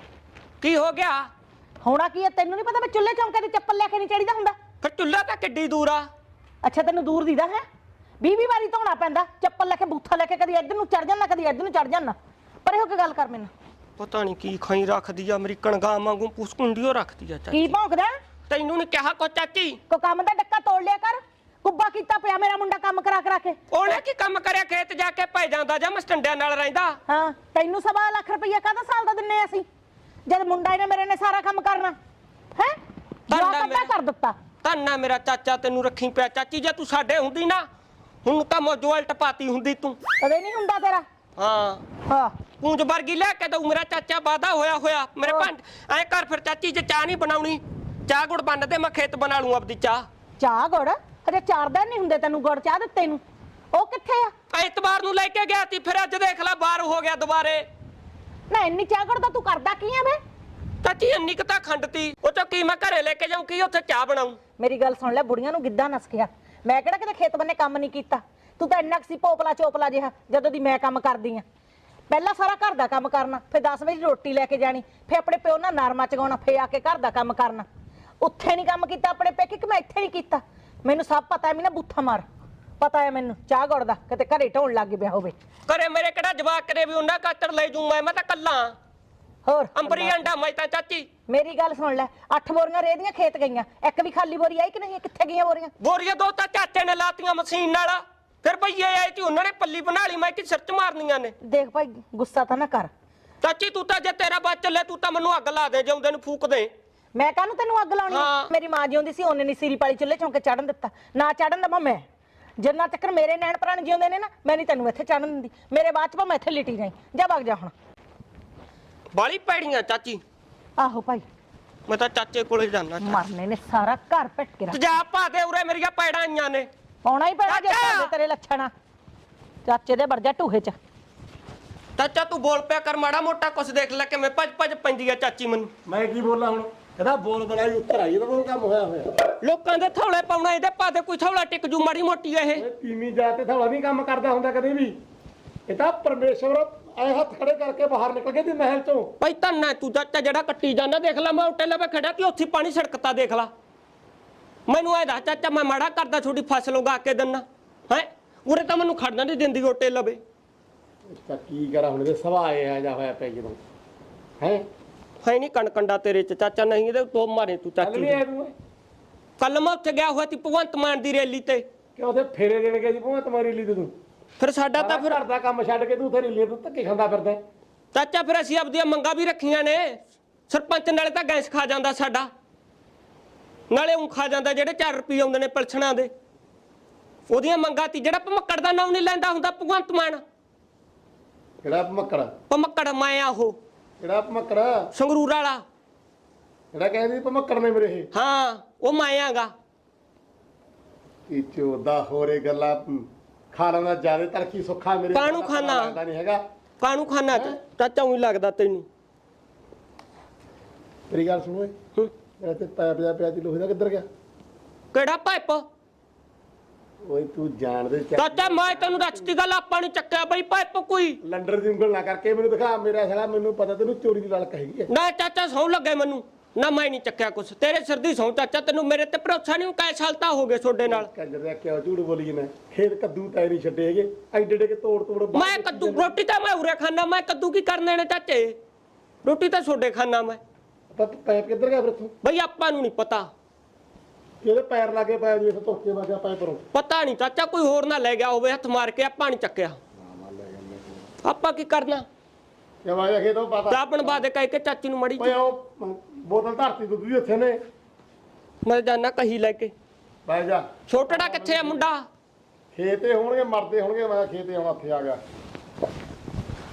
ਕੀ ਹੋ ਗਿਆ? ਹੋਣਾ ਕੀ ਹੈ ਤੈਨੂੰ ਨਹੀਂ ਪਤਾ ਮੈਂ ਚੁੱਲ੍ਹੇ ਚੌਂਕੇ ਦੀ ਚੱਪਲ ਲੈ ਕੇ ਨਹੀਂ ਚੜੀਦਾ ਹੁੰਦਾ? ਫਿਰ ਚੁੱਲ੍ਹਾ ਤਾਂ ਕਿੱਡੀ ਦੂਰ ਆ। ਅੱਛਾ ਤੈਨੂੰ ਦੂਰ ਦੀਦਾ ਹੈ? 20 20 ਵਾਰੀ ਧੋਣਾ ਪੈਂਦਾ ਚੱਪਲ ਲੈ ਕੇ ਬੂਥਾ ਲੈ ਕੇ ਕਦੀ ਇੱਧਰ ਨੂੰ ਚੜ ਜਾਂਦਾ ਕਦੀ ਇੱਧਰ ਨੂੰ ਚੜ ਜਾਂਦਾ ਪਰੇ ਹੋ ਕੇ ਗੱਲ ਕਰ ਮੈਨੂੰ। ਪਤਾ ਨਹੀਂ ਕੀ ਖਾਈ ਰੱਖਦੀ ਆ ਅਮਰੀਕਨ ਗਾਂ ਵਾਂਗੂ ਪੁਸਕੁੰਡੀਓ ਰੱਖਦੀ ਆ ਚਾਚੀ। ਕੀ ਭੌਂਕਦਾ? ਤੈਨੂੰ ਨਹੀਂ ਕਿਹਾ ਕੋ ਚਾਚੀ? ਕੋ ਕੰਮ ਦਾ ਡੱਕਾ ਤੋੜ ਲਿਆ ਕਰ। ਕੁੱਬਾ ਕੀਤਾ ਪਿਆ ਮੇਰਾ ਮੁੰਡਾ ਕੰਮ ਕਰਾ ਕਰਾ ਕੇ। ਉਹਨੇ ਕੀ ਕੰਮ ਕਰਿਆ ਖੇਤ ਜਾ ਕੇ ਪੈ ਜਾਂਦਾ ਜਾਂ ਮਸਟੰਡਿਆਂ ਨਾਲ ਰਹਿੰਦਾ? ਹਾਂ ਤੈਨੂੰ ਸਵਾ ਲੱਖ ਰੁਪਈਆ ਕਾਹਦਾ ਸਾਲ ਦਾ ਦਿੰਨੇ ਅਸੀਂ? ਜਦ ਮੁੰਡਾ ਇਹਨੇ ਮੇਰੇ ਨੇ ਸਾਰਾ ਕੰਮ ਕਰਨਾ। ਹੈ? ਧੰਨਾ ਅੱਧਾ ਮੇਰਾ। ਕਰ ਦਿੱਤਾ। ਧੰਨਾ ਮੇਰਾ ਚਾਚਾ ਤੈਨੂੰ ਰੱਖੀ ਪਿਆ। ਚਾਚੀ ਜੇ ਤੂੰ ਸਾਡੇ ਹੁੰਦੀ ਨਾ ਹੁਣ ਤਾਂ ਮੋਜਵਲ ਟਪਾਤੀ ਹੁੰਦੀ ਤੂੰ। ਕਦੇ ਨਹੀਂ ਹੁੰਦਾ ਤੇਰਾ। ਹਾਂ। ਹਾਂ। ਪੂੰਜ ਵਰਗੀ ਲੈ ਕੇ ਦਊ ਮੇਰਾ ਚਾਚਾ ਵਾਦਾ ਹੋਇਆ ਹੋਇਆ। ਮੇਰੇ ਭੰਡ ਐ ਕਰ ਫਿਰ ਚਾਚੀ ਜੇ ਚਾਹ ਨਹੀਂ ਬਣਾਉਣੀ ਚਾਹ ਗੁੜ ਬੰਨ ਦੇ ਮੈਂ ਖੇਤ ਬਣਾ ਲੂੰ ਆਪਦੀ ਚਾਹ। ਚਾਹ ਗੁੜ? ਅਜੇ ਚਾਰ ਦਿਨ ਨਹੀਂ ਹੁੰਦੇ ਤੈਨੂੰ ਗੁੜ ਚਾਹ ਦਿੱਤੇ ਨੂੰ। ਉਹ ਕਿੱਥੇ ਆ? ਐਤਵਾਰ ਨੂੰ ਲੈ ਕੇ ਗਿਆ ਫਿਰ ਅੱਜ ਦੇਖ ਲੈ ਬਾਹਰ ਹੋ ਗਿਆ ਦੁਬਾਰੇ। ਨਾ ਇੰਨੀ ਚਾਹ ਗੁੜ ਤਾਂ ਤੂੰ ਕਰਦਾ ਕੀ ਆ ਵੇ ਚਾਚੀ ਇੰਨੀ ਕੁ ਤਾਂ ਖੰਡਤੀ ਉਹ ਚੋਂ ਕੀ ਮੈਂ ਘਰੇ ਲੈ ਕੇ ਜਾਉਂ ਕੀ ਉੱਥੇ ਚਾਹ ਬਣਾਉਂ? ਮੇਰੀ ਗੱਲ ਸੁਣ ਲੈ ਬੁੜੀਆਂ ਨੂੰ ਗਿੱਧਾ ਨਸ ਗਿਆ। ਮੈਂ ਕਿਹੜਾ ਕਿਤੇ ਖੇਤ ਬੰਨੇ ਕੰਮ ਨਹੀਂ ਕੀਤਾ? ਤੂੰ ਤਾਂ ਇੰਨਾ ਕੁ ਸੀ ਪੋਪਲਾ ਚੋਪਲਾ ਜਿਹਾ ਜਦੋਂ ਦੀ ਮੈਂ ਕੰਮ ਕਰਦੀ ਆ। ਪਹਿਲਾਂ ਸਾਰਾ ਘਰ ਦਾ ਕੰਮ ਕਰਨਾ ਫਿਰ 10 ਵਜੇ ਰੋਟੀ ਲੈ ਕੇ ਜਾਣੀ ਫਿਰ ਆਪਣੇ ਪਿਓ ਨਾਲ ਨਰਮਾ ਚਗਾਉਣਾ ਫਿਰ ਆ ਕੇ ਘਰ ਦਾ ਕੰਮ ਕਰਨਾ। ਉੱਥੇ ਨਹੀਂ ਕੰਮ ਕੀਤਾ ਆਪਣੇ ਪੇਕੇ ਕਿ ਮੈਂ ਇੱਥੇ ਨਹੀਂ ਕੀਤਾ? ਮੈਨੂੰ ਸਭ ਪਤਾ ਹੈ ਮੈਨੂੰ ਬੁੱਥਾ ਮਾਰ। ਪਤਾ ਹੈ ਮੈਨੂੰ ਚਾਹ ਗੁੜ ਦਾ ਕਿਤੇ ਘਰੇ ਢੋਣ ਲੱਗ ਪਿਆ ਹੋਵੇ। ਘਰੇ ਮੇਰੇ ਕਿਹੜਾ ਜਵਾਕ ਕਰੇ ਵੀ ਉਹਨਾਂ ਕਾਤਰ ਲੈ ਜੂ ਮੈਂ ਮੈਂ ਤਾਂ ਕੱਲਾ ਹੋਰ? ਅੰਬਰੀ ਅੰਡਾ ਮੈਂ ਤਾਂ ਚਾਚੀ। ਮੇਰੀ ਗੱਲ ਸੁਣ ਲੈ ਅੱਠ ਬੋਰੀਆਂ ਰੇਹ ਦੀਆਂ ਖੇਤ ਗਈਆਂ ਇੱਕ ਵੀ ਖਾਲੀ ਬੋਰੀ ਆਈ ਕਿ ਨਹੀਂ? ਕਿੱਥੇ ਗਈਆਂ ਬੋਰੀਆਂ? ਬੋਰੀਆਂ ਦੋ ਤਾਂ ਚਾਚੇ ਨੇ ਲਾਤੀਆਂ ਮਸ਼ੀਨ ਨਾਲ। ਫਿਰ ਭਈਏ ਆਏ ਤੀ ਉਹਨਾਂ ਨੇ ਪੱਲੀ ਬਣਾ ਲਈ ਮੈਂ ਕਿ ਸਿਰ ਚ ਮਾਰਨੀਆਂ ਨੇ। ਦੇਖ ਭਾਈ ਗੁੱਸਾ ਤਾਂ ਨਾ ਕਰ। ਚਾਚੀ ਤੂੰ ਤਾਂ ਜੇ ਤੇਰਾ ਬਾਤ ਚੱਲੇ ਤੂੰ ਤਾਂ ਮੈਨੂੰ ਅੱਗ ਲਾ ਦੇ ਜਿਉਂਦੇ ਨੂੰ ਫੂਕ ਦੇ। ਮੈਂ ਕਾਹਨੂੰ ਤੈਨੂੰ ਅੱਗ ਲਾਉਣੀ ਆ? ਹਾਂ। ਮੇਰੀ ਮਾਂ ਜਿਉਂਦੀ ਸੀ ਉਹਨੇ ਨਹੀਂ ਸੀਰੀ ਪਾਲੀ ਚੁੱਲ੍ਹੇ ਚੌਂਕੇ ਚੜਨ ਦਿੱਤਾ। ਨਾ ਚੜਨ ਦਵਾਂ ਮੈਂ। ਜਿੰਨਾ ਚੱਕਰ ਮੇਰੇ ਨੈਣ ਪ੍ਰਾਣ ਜਿਉਂਦੇ ਨੇ ਨਾ ਮੈਂ ਨਹੀਂ ਤੈਨੂੰ ਇੱਥੇ ਚੜਨ ਦਿੰਦੀ। ਮੇਰੇ ਬਾਅਦ ਚ ਭਾਵੇਂ ਇੱਥੇ ਲਿਟੀ ਜਾਈ। ਜਾ ਵਗ ਜਾ ਹੁਣ। ਬਾਲੀ ਪੈੜੀਆਂ ਚਾਚੀ। ਆਹੋ ਭਾਈ। ਮੈਂ ਤਾਂ ਚਾਚੇ ਕੋਲੇ ਜਾਣਾ ਮਰਨੇ ਨੇ ਸਾਰਾ ਘਰ ਪਿੱਟ ਕੇ ਰੱਖ ਜਾ ਪਾ ਦੇ ਉਰੇ ਮੇਰੀਆਂ ਪੈੜਾਂ ਆਈਆਂ ਨੇ। ਪਾਉਣਾ ਹੀ ਪੈਣਾ ਜੇ ਚਾਚਾ! ਕਰਦੇ ਤੇਰੇ ਲੱਛਣਾ। ਚਾਚੇ ਦੇ ਵਰਜਾ ਟੂਹੇ ਚ। ਚਾਚਾ ਤੂੰ ਬੋਲ ਪਿਆ ਕਰ ਮਾੜਾ ਮੋਟਾ ਕੁਛ ਦੇਖ ਲੈ ਕਿਵੇਂ ਭੱਜ ਭੱਜ ਪੈਂਦੀ ਆ ਚਾਚੀ ਮੈਨੂੰ। ਮੈਂ ਕੀ ਬੋਲਾਂ ਹੁਣ? ਇਹਦਾ ਬੋਲ ਬੜਾਈ ਉੱਤਰ ਆਈ ਇਹਦਾ ਉਹ ਕੰਮ ਹੋਇਆ ਹੋਇਆ। ਲੋਕਾਂ ਦੇ ਥੌਲੇ ਪਾਉਣਾ ਇਹਦੇ ਪਾ ਦੇ ਕੋਈ ਥੌਲਾ ਟਿਕ ਜੂ ਮਾੜੀ ਮੋਟੀ ਇਹ। ਇਹ ਤੀਵੀਂ ਜਾ ਤੇ ਥੋੜਾ ਨਹੀਂ ਕੰਮ ਕਰਦਾ ਹੁੰਦਾ ਕਦੇ ਵੀ। ਇਹ ਤਾਂ ਪਰਮੇਸ਼ਵਰ ਐ ਹੱਥ ਖੜੇ ਕਰਕੇ ਬਾਹਰ ਨਿਕਲ ਗਏ ਦੀ ਮਹਿਲ ਚੋਂ। ਭਾਈ ਧੰਨਾ ਤੂੰ ਚਾਚਾ ਜਿਹੜਾ ਕੱਟੀ ਜਾਂਦਾ ਦੇਖ ਲੈ ਮੈਂ ਉੱਤੇ ਲਵੇ ਖੜਾ ਤੇ ਉੱਥੇ ਪਾਣੀ ਛੜਕਤਾ ਦੇਖ ਲਾ। ਮੈਨੂੰ ਐ ਦੱਸ ਚਾਚਾ ਮੈਂ ਮਾੜਾ ਕਰਦਾ ਛੋਟੀ ਫਸਲ ਉਗਾ ਕੇ ਦਿੰਨਾ। ਹੈ? ਉਰੇ ਤਾਂ ਮੈਨੂੰ ਖੜਨਾ ਨਹੀਂ ਦਿੰਦੀ ਉੱਤੇ ਲਵੇ। ਤਾਂ ਕੀ ਕਰਾਂ ਹੁਣ ਇਹਦੇ ਸਵਾਏ ਆ ਜਾ ਹੋਇਆ ਪਿਆ ਜਦੋਂ। ਹੈ? ਹੈ ਨਹੀਂ ਕਣਕੰਡਾ ਤੇਰੇ ਚ ਚਾਚਾ ਨਹੀਂ ਇਹਦੇ ਤੋਂ ਮਾਰੇ ਤੂੰ ਚਾਚੀ ਆਇਆ ਤੂੰ ਕੱਲ ਮੈਂ ਉੱਥੇ ਗਿਆ ਹੋਇਆ ਸੀ ਭਗਵੰਤ ਮਾਨ ਦੀ ਰੈਲੀ ਤੇ। ਕਿ ਉਹਦੇ ਫੇਰੇ ਦੇਣ ਗਿਆ ਜੀ ਭੂਆ ਤੁਹਾਡੀ ਲਈ ਤੇ ਤੂੰ? ਫਿਰ ਸਾਡਾ ਤਾਂ ਫਿਰ ਘਰ ਦਾ ਕੰਮ ਛੱਡ ਕੇ ਤੂੰ ਉੱਥੇ ਰੀਲੇ ਤੂੰ ਧੱਕੇ ਖਾਂਦਾ ਫਿਰਦਾ। ਹੈ। ਚਾਚਾ ਫਿਰ ਅਸੀਂ ਆਪਦੀਆਂ ਮੰਗਾਂ ਵੀ ਰੱਖੀਆਂ ਨੇ। ਸਰਪੰਚ ਨਾਲੇ ਤਾਂ ਗੈਸ ਖਾ ਜਾਂਦਾ ਸਾਡਾ। ਨਾਲੇ ਉਹ ਖਾ ਜਾਂਦਾ ਜਿਹੜੇ 4 ਰੁਪਏ ਆਉਂਦੇ ਨੇ ਪਲਛਣਾਂ ਦੇ। ਉਹਦੀਆਂ ਮੰਗਾਂ ਤੀ ਜਿਹੜਾ ਭਮੱਕੜ ਦਾ ਨਾਮ ਨਹੀਂ ਲੈਂਦਾ ਹੁੰਦਾ ਭਗਵੰਤ ਮਾਨ। ਕਿਹੜਾ ਭਮੱਕੜ? ਭਮੱਕੜ ਮੈਂ ਆ ਉਹ। ਕਿਹੜਾ ਭਮੱਕੜ? ਸੰਗਰੂਰ ਵਾਲਾ। ਜਿਹੜਾ ਕਹਿੰਦੀ ਭਮੱਕੜ ਨੇ ਮੇਰੇ ਇਹ। ਹਾਂ ਉਹ ਮੈਂ ਆਗਾ ਕੀ ਚੋਦਾ ਹੋਰੇ ਗੱਲਾਂ ਖਾਣਾ ਦਾ ਜ਼ਿਆਦਾ ਤੜਕੀ ਸੁੱਖਾ ਮੇਰੇ ਕਾਹਨੂੰ? ਲੱਗਦਾ ਨਹੀਂ ਹੈਗਾ। ਕਾਹਨੂੰ ਖਾਨਾ ਚ ਚਾਚਾ ਉਹੀ ਲੱਗਦਾ ਤੈਨੂੰ। ਮੇਰੀ ਗੱਲ ਸੁਣੋ ਏ ਹੂੰ। ਮੇਰਾ ਤੇ ਜਾ ਪਿਆ ਤੀ ਲੋਹੇ ਦਾ ਕਿੱਧਰ ਗਿਆ? ਕਿਹੜਾ ਪਾਈਪ ਓਏ ਤੂੰ ਜਾਣਦੇ ਚੱਲ ਚਾਚਾ ਮੈਂ ਤੈਨੂੰ ਦੱਸਤੀ ਗੱਲ ਆਪਾਂ ਨੇ ਚੱਕਿਆ ਬਈ ਪਾਈਪ ਕੋਈ। ਲੰਡਰ ਦੀ ਉਂਗਲ ਨਾ ਕਰਕੇ ਮੈਨੂੰ ਦਿਖਾ ਮੇਰਾ ਸਾਲਾ ਮੈਨੂੰ ਪਤਾ ਤੈਨੂੰ ਚੋਰੀ ਦੀ ਲੜਕ ਹੈਗੀ ਹੈ। ਨਾ ਚਾਚਾ ਸੌ ਲੱਗੇ ਮੈਨੂੰ। ਨਾ ਮੈਂ ਨਹੀਂ ਚੱਕਿਆ ਕੁਛ। ਤੇਰੇ ਸਿਰ ਦੀ ਸੌ ਚਾਚਾ ਤੈਨੂੰ ਮੇਰੇ ਤੇ ਭਰੋਸਾ ਨਹੀਂ ਕੈ ਸਾਲ ਤਾਂ ਹੋ ਗਏ ਤੁਹਾਡੇ ਨਾਲ। ਕੰਜਰ ਦਾ ਕਿਉਂ ਝੂਠ ਬੋਲੀ ਜਨਾ ਖੇਤ ਕੱਦੂ ਤੈ ਨਹੀਂ ਛੱਡੇ ਹੈਗੇ। ਐਡੇ ਐਡੇ ਕੇ ਤੋੜ ਤੋੜ ਬਾਹਰ ਮੈਂ ਕੱਦੂ ਰੋਟੀ ਤਾਂ ਮੈਂ ਉਰੇ ਖਾਣਾ ਮੈਂ ਕੱਦੂ ਕੀ ਕਰਨੇ ਨੇ ਚਾਚੇ? ਰੋਟੀ ਤਾਂ ਛੋਡੇ ਖਾਣਾ ਮੈਂ। ਆਪਾਂ ਪੈਪ ਕਿੱਧਰ ਗਿਆ ਫਿਰ ਤੂੰ ਬਈ ਆਪਾਂ ਨੂੰ ਨਹੀਂ ਪਤਾ। ਕਿਹਦੇ ਪੈਰ ਲਾਗੇ ਪੈ ਜੀ ਫਿਰ ਧੋਕੇ ਵਾਜਾ ਪੈ ਪਰੋਂ? ਪਤਾ ਨਹੀਂ ਚਾਚਾ ਕੋਈ ਹੋਰ ਨਾ ਲੈ ਗਿਆ ਹੋਵੇ ਹੱਥ ਮਾਰ ਕੇ ਆਪਾਂ ਨਹੀਂ ਚੱਕਿਆ। ਆਪਾਂ ਕੀ ਕਰਨਾ? ਜੇ ਵਾਜਾ ਖੇਤੋਂ ਪਤਾ। ਚਾਹ ਬਣਵਾ ਦੇ ਕਹਿ ਕੇ ਚਾਚੀ ਨੂੰ ਮੜੀ ਓਏ ਉਹ ਮ, ਬੋਤਲ ਧਰਤੀ ਦੁੱਧ ਦੀ ਉੱਥੇ ਨੇ। ਮੈਂ ਜਾਣਾ ਕਹੀ ਲੈ ਕੇ। ਬਹਿ ਜਾ। ਛੋਟੜਾ ਕਿੱਥੇ ਆ ਮੁੰਡਾ? ਖੇਤੇ ਹੋਣਗੇ ਮਰਦੇ ਹੋਣਗੇ ਮੈਂ ਖੇਤੇ ਆਉਣਾ ਇੱਥੇ ਆ ਗਿਆ।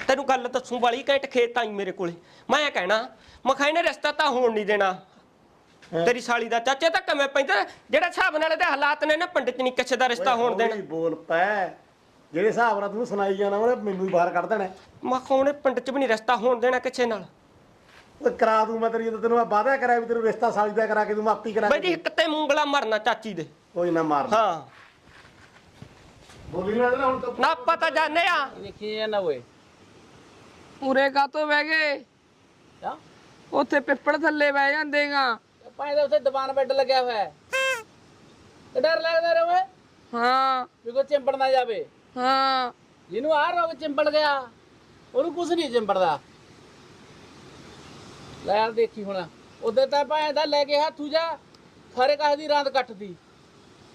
ਤੈਨੂੰ ਗੱਲ ਦੱਸੂ ਵਾਲੀ ਘੈਂਟ ਖੇਤ ਆਈ ਮੇਰੇ ਕੋਲੇ? ਮੈਂ ਇਹ ਕਹਿਣਾ ਮਖਾਈ ਨੇ ਰਸਤਾ ਤਾਂ ਹੋਣ ਨਹੀਂ ਦੇਣਾ। ਤੇਰੀ ਸਾਲੀ ਦਾ ਚਾਚੇ ਤਾਂ ਕਿਵੇਂ ਪੈਂਦਾ? ਜਿਹੜਾ ਹਿਸਾਬ ਨਾਲ ਇਹਦੇ ਹਾਲਾਤ ਨੇ ਨਾ ਪੰਡਿਤ ਨਹੀਂ ਕਿਸੇ ਦਾ ਰਿਸ਼ਤਾ ਹੋਣ ਦੇਣਾ। ਬੋਲ ਪੈ। ਜਿਹੜੇ ਹਿਸਾਬ ਨਾਲ ਤੂੰ ਸੁਣਾਈ ਜਾਣਾ ਉਹਨੇ ਮੈਨੂੰ ਹੀ ਬਾਹਰ ਕੱਢ ਦੇਣਾ। ਮਖਾਉਣੇ ਪਿੰਡ ਚ ਵੀ ਨਹੀਂ ਰਿਸ਼ਤਾ ਹੋਣ ਦੇਣਾ ਕਿਸੇ ਨਾਲ। ਉਹ ਕਰਾ ਦੂੰ ਮੈਂ ਤੇਰੀ ਜਦੋਂ ਤੈਨੂੰ ਮੈਂ ਵਾਅਦਾ ਕਰਾਇਆ ਵੀ ਤੈਨੂੰ ਰਿਸ਼ਤਾ ਸਾਲੀ ਦਾ ਕਰਾ ਕੇ ਦੂੰ ਮੈਂ ਆਪੀ ਕਰਾ ਬਈ ਜੀ ਇੱਕ ਤੇ ਮੂੰਗਲਾ ਮਰਨਾ ਚਾਚੀ ਦੇ। ਕੋਈ ਨਾ ਮਾਰ ਹਾਂ। ਬੋਲੀ ਨਾ ਹੁਣ ਤਾਂ ਨਾ ਪਤਾ ਜਾਣੇ ਆ। ਦੇਖੀ ਜਾਂਦਾ ਓਏ। ਉਰੇ ਕਾਤੋਂ ਬਹਿ ਗਏ। ਉੱਥੇ ਪਿੱਪੜ ਥੱਲੇ ਬਹਿ ਜਾਂਦੇਗਾ। ਪਾਣੀ ਦਾ ਉੱਥੇ ਦੀਵਾਨ ਬੈੱਡ ਲੱਗਿਆ ਹੋਇਆ ਹੈ। ਤੇ ਡਰ ਲੱਗਦਾ ਰੇ ਓਏ ਹਾਂ। ਵੀ ਕੋਈ ਚਿੰਬੜ ਨਾ ਜਾਵੇ। ਹਾਂ। ਜਿਹਨੂੰ ਆ ਰੋਗ ਚਿੰਬੜ ਗਿਆ ਉਹਨੂੰ ਕੁਝ ਨਹੀਂ ਚਿੰਬੜਦਾ। ਲੈ ਯਾਰ ਦੇਖੀ ਹੁਣ। ਉਹਦੇ ਤਾਂ ਭਾਂ ਦਾ ਲੈ ਕੇ ਹੱਥੂ ਜਾ ਸਾਰੇ ਕਾਹ ਦੀ ਰਾਂਦ ਕੱਟਦੀ।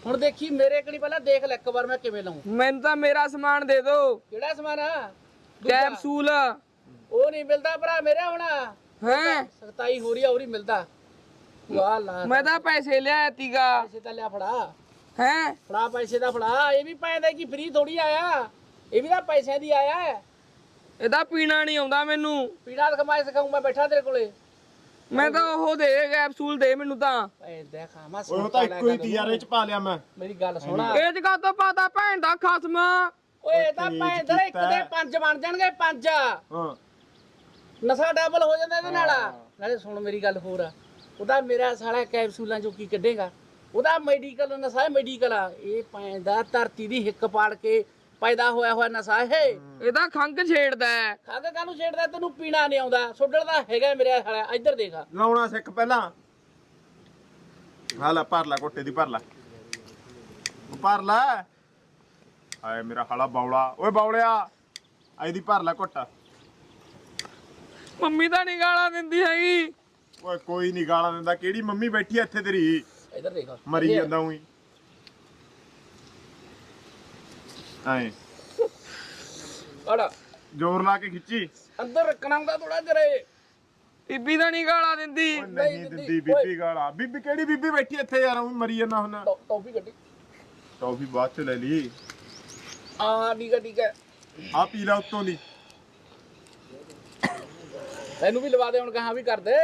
ਹੁਣ ਦੇਖੀ ਮੇਰੇ ਕਣੀ ਪਹਿਲਾਂ ਦੇਖ ਲੈ ਇੱਕ ਵਾਰ ਮੈਂ ਕਿਵੇਂ ਲਾਉਂ ਮੈਨੂੰ ਤਾਂ ਮੇਰਾ ਸਮਾਨ ਦੇ ਦਿਓ ਕਿਹੜਾ ਸਮਾਨ ਆ? ਕੈਪਸੂਲ। ਉਹ ਨਹੀਂ ਮਿਲਦਾ ਭਰਾ ਮੇਰੇ ਹੁਣ। ਹੈ? ਸਖਤਾਈ ਹੋ ਰਹੀ ਆ ਉਹ ਨਹੀਂ ਮਿਲਦਾ। ਵਾਹ ਲਾ। ਮੈਂ ਤਾਂ ਪੈਸੇ ਲਿਆ ਤੀਗਾ। ਪੈਸੇ ਤਾਂ ਲਿਆ ਫੜਾ। ਹੈ? ਫੜਾ ਪੈਸੇ ਦਾ ਫੜਾ। ਇਹ ਵੀ ਪੈਦਾ ਕੀ ਫ੍ਰੀ ਥੋੜੀ ਆਇਆ। ਇਹ ਵੀ ਤਾਂ ਪੈਸਿਆਂ ਦੀ ਆਇਆ ਹੈ। ਇਹਦਾ ਪੀਣਾ ਨਹੀਂ ਆਉਂਦਾ ਮੈਨੂੰ। ਪੀੜਾ ਕਮਾਈ ਸਿਖਾਉਂ ਮੈਂ ਬੈਠਾ ਤੇਰੇ ਕੋਲੇ। ਮੈਂ ਤਾਂ ਉਹ ਦੇ ਕੈਪਸੂਲ ਦੇ ਮੈਨੂੰ ਤਾਂ। ਐ ਦੇਖ ਮਾ ਉਹ ਤਾਂ ਇੱਕੋ ਹੀ ਤੀ ਯਾਰ ਇਹ ਚ ਪਾ ਲਿਆ ਮੈਂ। ਮੇਰੀ ਗੱਲ ਸੁਣਾ। ਇਹ ਜਗ੍ਹਾ ਤੋਂ ਪਤਾ ਭੈਣ ਦਾ ਖਸਮ। ਓਏ ਇਹ ਤਾਂ ਪੈਂਦਾ ਇੱਕ ਦੇ ਪੰਜ ਬਣ ਜਾਣਗੇ ਪੰਜ। ਹਾਂ। ਨਸ਼ਾ ਡਬਲ ਹੋ ਜਾਂਦਾ ਇਹਦੇ ਨਾਲ। ਨਾਲੇ ਸੁਣ ਮੇਰੀ ਗੱਲ ਹੋਰ ਆ। ਉਹਦਾ ਮੇਰਾ ਸਾਲਾ ਕੈਪਸੂਲਾਂ ਚੋਂ ਕੀ ਕੱਢੇਗਾ? ਉਹਦਾ ਮੈਡੀਕਲ ਨਸ਼ਾ ਹੈ ਮੈਡੀਕਲ ਆ। ਇਹ ਪੈਂਦਾ ਧਰਤੀ ਦੀ ਹਿੱਕ ਪਾੜ ਕੇ ਪੈਦਾ ਹੋਇਆ ਹੋਇਆ ਨਸ਼ਾ ਹੈ। ਇਹਦਾ ਖੰਗ ਛੇੜਦਾ ਹੈ। ਖਾਦ ਕਾਨੂੰ ਛੇੜਦਾ? ਤੈਨੂੰ ਪੀਣਾ ਨਹੀਂ ਆਉਂਦਾ। ਸੋਡਣ ਦਾ ਹੈਗਾ ਮੇਰੇ ਸਾਲਾ। ਇੱਧਰ ਦੇਖ। ਲਾਉਣਾ ਸਿੱਖ ਪਹਿਲਾਂ। ਹਾਂ ਲੈ ਭਰ ਲੈ ਕੋਟੇ ਦੀ ਭਰ ਲੈ। ਭਰ ਲੈ। ਆਏ ਮੇਰਾ ਹਾਲਾ ਬੌਲਾ। ਓਏ ਬੌਲਿਆ। ਆਈ ਦੀ ਭਰ ਲੈ ਘੁੱਟ। ਮੰਮੀ ਤਾਂ ਨਹੀਂ ਗਾਲਾਂ ਦਿੰਦੀ ਹੈਗੀ। ਓਏ ਕੋਈ ਨਹੀਂ ਗਾਲਾਂ ਦਿੰਦਾ। ਕਿਹੜੀ ਮੰਮੀ ਬੈਠੀ ਆ ਇੱਥੇ ਤੇਰੀ? ਇੱਧਰ ਦੇਖ। ਮਰੀ ਜਾਂਦਾ ਉਹੀ। ਆਏ। ਅੜਾ ਜ਼ੋਰ ਲਾ ਕੇ ਖਿੱਚੀ। ਅੰਦਰ ਰੱਖਣਾ ਹੁੰਦਾ ਥੋੜਾ ਜਰੇ। ਬੀਬੀ ਤਾਂ ਨਹੀਂ ਗਾਲਾਂ ਦਿੰਦੀ। ਓਏ ਨਹੀਂ ਦਿੰਦੀ। ਬੀਬੀ ਗਾਲਾਂ। ਬੀਬੀ ਕਿਹੜੀ ਬੀਬੀ ਬੈਠੀ ਇੱਥੇ ਯਾਰ? ਉਹ ਮਰੀ ਜਾਂਦਾ ਹੁਣ ਟੌਫੀ ਗੱਡੀ ਟੌਫੀ ਬਾਅਦ ਚ ਲੈ ਲਈ। ਆ ਠੀਕ ਹੈ ਠੀਕ ਹੈ। ਆ ਪੀ ਲੈ ਉੱਤੋਂ ਦੀ। ਤੈਨੂੰ ਵੀ ਲਵਾ ਦੇ ਹੁਣ ਕਹਾਂ ਵੀ ਕਰ ਦੇ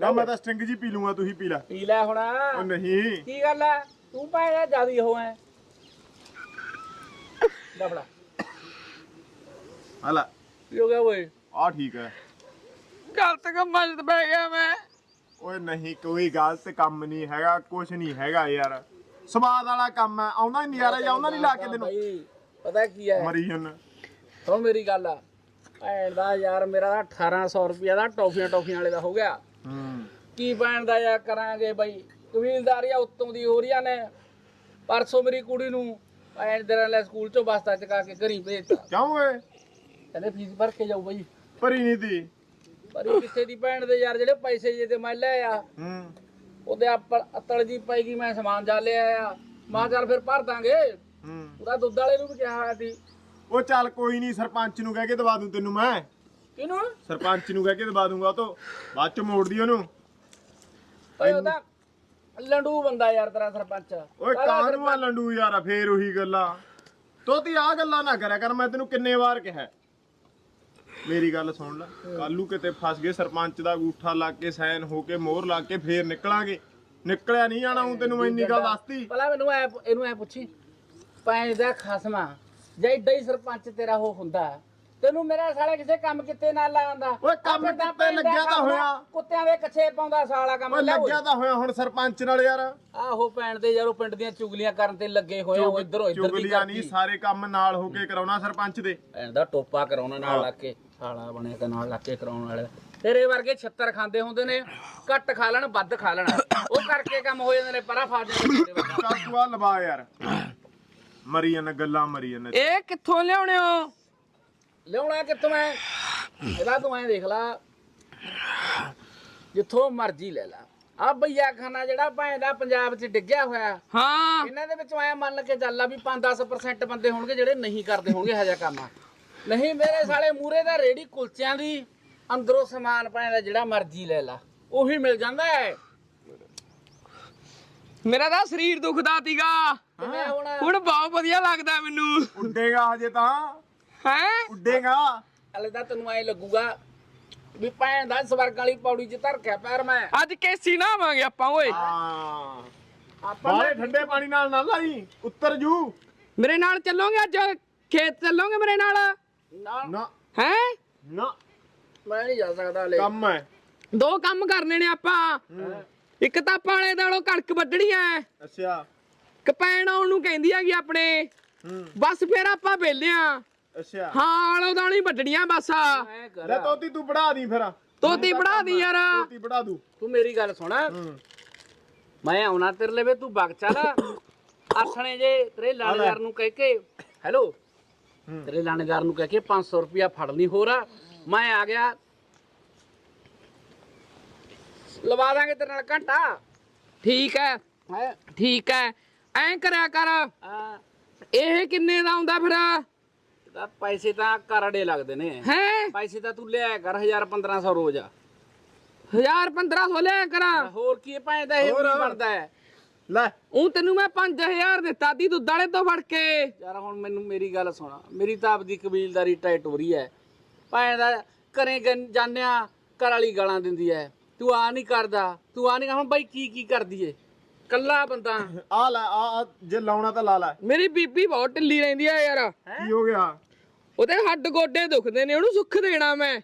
ਨਾ ਮੈਂ ਤਾਂ ਸਟਿੰਗ ਜੀ ਪੀ ਲੂੰਗਾ ਤੁਸੀਂ ਪੀ ਲੈ। ਪੀ ਲੈ ਹੁਣ। ਉਹ ਨਹੀਂ। ਕੀ ਗੱਲ ਹੈ ਤੂੰ ਭਾਵੇਂ ਜਿਆਦੀ ਹੋ ਐ। ਡਬੜਾ ਹਲਾ ਕੀ ਹੋ ਗਿਆ ਓਏ? ਆ ਠੀਕ ਹੈ ਗਲਤ ਕੰਮਾਂ 'ਚ ਪੈ ਗਿਆ ਮੈਂ। ਓਏ ਨਹੀਂ ਕੋਈ ਗਲਤ ਕੰਮ ਨਹੀਂ ਹੈਗਾ ਕੁਛ ਨਹੀਂ ਹੈਗਾ ਯਾਰ। ਸਵਾਦ ਵਾਲਾ ਕੰਮ ਹੈ ਆਉਂਦਾ ਨਹੀਂ ਨਜ਼ਾਰਾ ਜਾਂ ਆਉਂਦਾ ਨਹੀਂ ਲਾ ਕੇ ਤੈਨੂੰ ਪਤਾ ਕੀ ਹੈ ਮਰੀ ਜਨ। ਸੁਣ ਮੇਰੀ ਗੱਲ ਆ। ਭੈਣ ਦਾ ਯਾਰ ਮੇਰਾ ਤਾਂ 1800 ਰੁਪਿਆ ਦਾ ਟੌਫੀਆਂ ਟੌਫੀਆਂ ਵਾਲੇ ਦਾ ਹੋ ਗਿਆ। ਹੂੰ। ਕੀ ਭੈਣ ਦਾ ਯਾਰ ਕਰਾਂਗੇ ਬਾਈ? ਕਬੀਲਦਾਰੀਆਂ ਉੱਤੋਂ ਦੀ ਹੋ ਰਹੀਆਂ ਨੇ। ਪਰਸੋਂ ਮੇਰੀ ਕੁੜੀ ਨੂੰ ਭੈਣ ਦੇ ਨਾਲ ਸਕੂਲ ਚੋਂ ਬਸਤਾ ਚਕਾ ਕੇ ਘਰੀ ਭੇਜਤਾ। ਕਿਉਂ ਓਏ? ਕਹਿੰਦੇ ਫੀਸ ਭਰ ਕੇ ਜਾਊ ਬਾਈ। ਭਰੀ ਨਹੀਂ ਦੀ ਇਹ ਕਿਸੇ ਦੀ ਭੈਣ ਦੇ ਯਾਰ ਜਿਹੜੇ ਪੈਸੇ ਜੇ ਤੇ ਮੈਂ ਲੈ ਆ ਹੂੰ। ਉਹਦੇ ਆਪਲ ਅਤਲ ਜੀ ਪੈਗੀ ਮੈਂ ਸਮਾਨ ਜਾ ਲਿਆ ਆ ਮਾਂ ਚੱਲ ਫਿਰ ਭਰ ਦਾਂਗੇ। ਹੂੰ। ਉਹਦਾ ਦੁੱਧ ਵਾਲੇ ਨੂੰ ਵੀ ਕਿਹਾ ਹੋਇਆ ਸੀ। ਉਹ ਚੱਲ ਕੋਈ ਨਹੀਂ ਸਰਪੰਚ ਨੂੰ ਕਹਿ ਕੇ ਦਵਾ ਦੂੰ ਤੈਨੂੰ ਮੈਂ। ਕਿਹਨੂੰ? ਸਰਪੰਚ ਨੂੰ ਕਹਿ ਕੇ ਦਵਾ ਦੂੰਗਾ ਉਹ ਤੋਂ। ਬਾਅਦ ਚ ਮੋੜਦੀ ਉਹਨੂੰ। ਓਏ ਉਹਦਾ ਲੰਡੂ ਬੰਦਾ ਯਾਰ ਤੇਰਾ ਸਰਪੰਚ। ਓਏ ਕਾਹਨੂੰ ਆ ਲੰਡੂ ਯਾਰ ਫੇਰ ਉਹੀ ਗੱਲਾਂ। ਤੋਤੀ ਆ ਗੱਲਾਂ ਨਾ ਕਰਿਆ ਕਰ ਮੈਂ ਤੈਨੂੰ ਕਿੰਨੇ ਵਾਰ ਕਿਹਾ। ਮੇਰੀ ਗੱਲ ਸੁਣ ਲੈ ਕੱਲੂ ਕਿਤੇ ਫਸ ਗਏ ਸਰਪੰਚ ਦਾ ਅੰਗੂਠਾ ਲਾ ਕੇ ਸਾਈਨ ਹੋ ਕੇ ਮੋਹਰ ਲਾ ਕੇ ਫੇਰ ਨਿਕਲਾਂਗੇ। ਨਿਕਲਿਆ ਨਹੀਂ ਜਾਣਾ ਹੁਣ ਤੈਨੂੰ ਮੈਂ ਇੰਨੀ ਗੱਲ ਦੱਸਤੀ। ਪਹਿਲਾਂ ਮੈਨੂੰ ਐ ਇਹਨੂੰ ਐ ਪੁੱਛੀ ਪੈਣ ਦਾ ਖਸਮਾ। ਜੇ ਏਡਾ ਹੀ ਸਰਪੰਚ ਤੇਰਾ ਉਹ ਹੁੰਦਾ ਤੈਨੂੰ ਮੇਰੇ ਸਾਲੇ ਕਿਸੇ ਕੰਮ ਕਿਤੇ ਨਾਲ ਲਾਉਂਦਾ ਓਏ ਕੰਮ ਕਿੱਤੇ ਲੱਗਿਆ ਤਾਂ ਹੋਇਆ। ਕੁੱਤਿਆਂ ਦੇ ਕੱਛੇ ਪਾਉਂਦਾ ਸਾਲਾ ਕੰਮ ਓਏ ਲੈ ਓਏ। ਲੱਗਿਆ ਤਾਂ ਹੋਇਆ ਹੁਣ ਸਰਪੰਚ ਨਾਲ ਯਾਰ। ਆਹੋ ਭੈਣ ਦੇ ਯਾਰੋ ਪਿੰਡ ਦੀਆਂ ਚੁਗਲੀਆਂ ਕਰਨ ਤੇ ਲੱਗੇ ਹੋਏ ਆ ਉਹ ਇੱਧਰੋਂ ਇੱਧਰ ਦੀ ਚੁਗਲੀਆਂ ਨਹੀਂ ਕਰਦੀ ਸਾਰੇ ਕੰਮ ਨਾਲ ਹੋ ਕੇ ਕਰਾਉਣਾ ਸਰਪੰਚ ਦੇ। ਭੈਣ ਦਾ ਟੋਪਾ ਕਰਾਉਣਾ ਨਾਲ ਲਾ ਕੇ ਸਾਲਾ ਬਣਿਆ ਤੇ ਨਾਲ ਲਾ ਕੇ ਕਰਾਉਣ ਵਾਲੇ। ਤੇਰੇ ਵਰਗੇ 76 ਖਾਂਦੇ ਹੁੰਦੇ ਨੇ ਘੱਟ ਖਾ ਲੈਣ ਵੱਧ ਖਾ ਲੈਣ। ਉਹ ਕਰਕੇ ਕੰਮ ਹੋ ਜਾਂਦੇ ਨੇ ਪਰਾਂ ਫਾ ਜਾਂਦੇ ਨੇ। ਚੱਲ ਤੂੰ ਆ ਲਵਾ ਯਾਰ। ਮਰੀ ਜਾਂਦਾ ਗੱਲਾਂ ਮਰੀ ਜਾਂਦਾ ਇਹ ਕਿੱਥੋਂ ਲਿਆਉਣੇ ਹੋ? ਲਿਆਉਣਾ ਕਿੱਥੋਂ ਐ? ਇਹਦਾ ਤੂੰ ਐ ਦੇਖ ਲਾ। ਜਿੱਥੋਂ ਮਰਜ਼ੀ ਲੈ ਲਾ। ਆ ਬਈਆ ਖਾਨਾ ਜਿਹੜਾ ਭਾਂ ਦਾ ਪੰਜਾਬ 'ਚ ਡਿੱਗਿਆ ਹੋਇਆ ਹਾਂ। ਇਹਨਾਂ ਦੇ ਵਿੱਚੋਂ ਐ ਮੰਨ ਕੇ ਚੱਲ ਆ ਵੀ 5-10% ਬੰਦੇ ਹੋਣਗੇ ਜਿਹੜੇ ਨਹੀਂ ਕਰਦੇ ਹੋਣਗੇ ਹਜਾ ਕੰਮ। ਨਹੀਂ ਮੇਰੇ ਸਾਲੇ ਮੂਰੇ ਦਾ ਰੇੜੀ ਕੁਲਚਿਆਂ ਦੀ ਅੰਦਰੋਂ ਸਮਾਨ ਭਾਂ ਦਾ ਜਿਹੜਾ ਮਰਜ਼ੀ ਲੈ ਲਾ। ਉਹੀ ਮਿਲ ਜਾਂਦਾ ਹੈ ਮੇਰਾ ਤਾਂ ਸਰੀਰ ਦੁਖਦਾ ਤੀਗਾ ਕਿਵੇਂ ਹੁਣ ਹੁਣ ਬਹੁਤ ਵਧੀਆ ਲੱਗਦਾ ਮੈਨੂੰ। ਉੱਡੇਗਾ ਹਜੇ ਤਾਂ। ਹੈ? ਉੱਡੇਗਾ। ਹਲੇ ਤਾਂ ਤੈਨੂੰ ਐ ਲੱਗੂਗਾ ਵੀ ਭਾਂ ਦਾ ਸਵਰਗ ਵਾਲੀ ਪੌੜੀ 'ਚ ਧਰ ਕੇ ਪੈਰ ਮੈਂ। ਅੱਜ ਕੇਸੀ ਨਾ ਆਵਾਂਗੇ ਆਪਾਂ ਓਏ। ਹਾਂ। ਆਪਾਂ ਬਾਲੇ ਠੰਡੇ ਪਾਣੀ ਨਾਲ ਨਾ ਲਾਈ ਉੱਤਰ ਜੂ। ਮੇਰੇ ਨਾਲ ਚੱਲੋਗੇ ਅੱਜ? ਖੇਤ ਚੱਲੋਗੇ ਮੇਰੇ ਨਾਲ? ਨਾ। ਨਾ। ਹੈ? ਨਾ। ਮੈਂ ਨਹੀਂ ਜਾ ਸਕਦਾ ਹਲੇ। ਕੰਮ ਹੈ। ਦੋ ਕੰਮ ਕਰਨੇ ਨੇ ਆਪਾਂ। ਇੱਕ ਤਾਂ ਪਾਲੇ ਦਾਲੋਂ ਕਣਕ ਵੱਢਣੀ ਐ ਅੱਛਾ। ਕਪੈਣ ਆਉਣ ਨੂੰ ਕਹਿੰਦੀ ਹੈਗੀ ਆਪਣੇ ਹੂੰ। ਬਸ ਫਿਰ ਆਪਾਂ ਵੇਲਿਆ ਅੱਛਾ। ਹਾਂ ਆਲੋ ਦਾਲੀ ਵੱਢਣੀਆਂ ਬਸ। ਕਰ। ਲੈ ਤੋਤੀ ਤੂੰ ਬੜਾ ਦੀ ਫਿਰ। ਤੋਤੀ ਬਣਾ ਦੀ ਯਾਰ। ਤੋਤੀ ਬੜਾ ਦੂ। ਤੂੰ ਮੇਰੀ ਗੱਲ ਸੁਣ। ਮੈਂ ਆਉਣਾ ਤੇਰੇ ਲਵੇ ਤੂੰ ਬਗ ਚੱਲ। ਆਥਣੇ ਜੇ ਤੇਰੇ ਲਾਣੇਦਾਰ ਨੂੰ ਕਹਿ ਕੇ ਹੈਲੋ। ਤੇਰੇ ਲਾਣੇਦਾਰ ਨੂੰ ਕਹਿ ਕੇ 500 ਰੁਪਿਆ ਫੜ ਲਈ ਹੋਰ। ਆ। ਮੈਂ ਆ ਗਿਆ। ਲਵਾ ਦਾਂਗੇ ਤੇਰੇ ਨਾਲ ਘੰਟਾ। ਠੀਕ ਹੈ। ਹੈ? ਠੀਕ ਹੈ। ਐਂ ਕਰਿਆ ਕਰ। ਹਾਂ ਇਹ ਕਿੰਨੇ ਦਾ ਆਉਂਦਾ ਫਿਰ? ਤਾਂ ਪੈਸੇ ਤਾਂ ਕਰੜੇ ਲੱਗਦੇ ਨੇ। ਹੈ? ਪੈਸੇ ਤਾਂ ਤੂੰ ਲਿਆ ਕਰ 1000 1500 ਰੋਜ਼। ਆ 1000 1500 ਲਿਆ ਕਰਾਂ। ਹੋਰ ਕੀ ਭਾਂ ਦਾ ਇਹ ਵੀ ਬਣਦਾ ਹੈ। ਲੈ। ਉਹ ਤੈਨੂੰ ਮੈਂ 5000 ਦਿੱਤਾ ਤੀ ਦੁੱਧ ਵਾਲੇ ਤੋਂ ਫੜ ਕੇ। ਯਾਰ ਹੁਣ ਮੈਨੂੰ ਮੇਰੀ ਗੱਲ ਸੁਣਾ। ਮੇਰੀ ਤਾਂ ਆਪਦੀ ਕਬੀਲਦਾਰੀ ਟਾਈਟ ਹੋ ਰਹੀ ਹੈ। ਭਾਂ ਦਾ ਘਰੇ ਜਾਂਦਿਆਂ ਘਰ ਵਾਲੀ ਗਾਲਾਂ ਦਿੰਦੀ ਹੈ। ਤੂੰ ਆ ਨਹੀਂ ਕਰਦਾ। ਤੂੰ ਆ ਨਹੀਂ ਹੁਣ ਬਾਈ ਕੀ ਕੀ ਕਰਦੀ ਏ? ਕੱਲਾ ਬੰਦਾ। ਆ ਲੈ ਆ ਆ, ਜੇ ਲਾਉਣਾ ਤਾਂ ਲਾ ਲੈ। ਮੇਰੀ ਬੀਬੀ ਬਹੁਤ ਢਿੱਲੀ ਰਹਿੰਦੀ ਆ ਯਾਰ। ਕੀ ਹੋ ਗਿਆ? ਉਹਦੇ ਹੱਡ ਗੋਡੇ ਦੁਖਦੇ ਨੇ ਉਹਨੂੰ ਸੁੱਖ ਦੇਣਾ ਮੈਂ।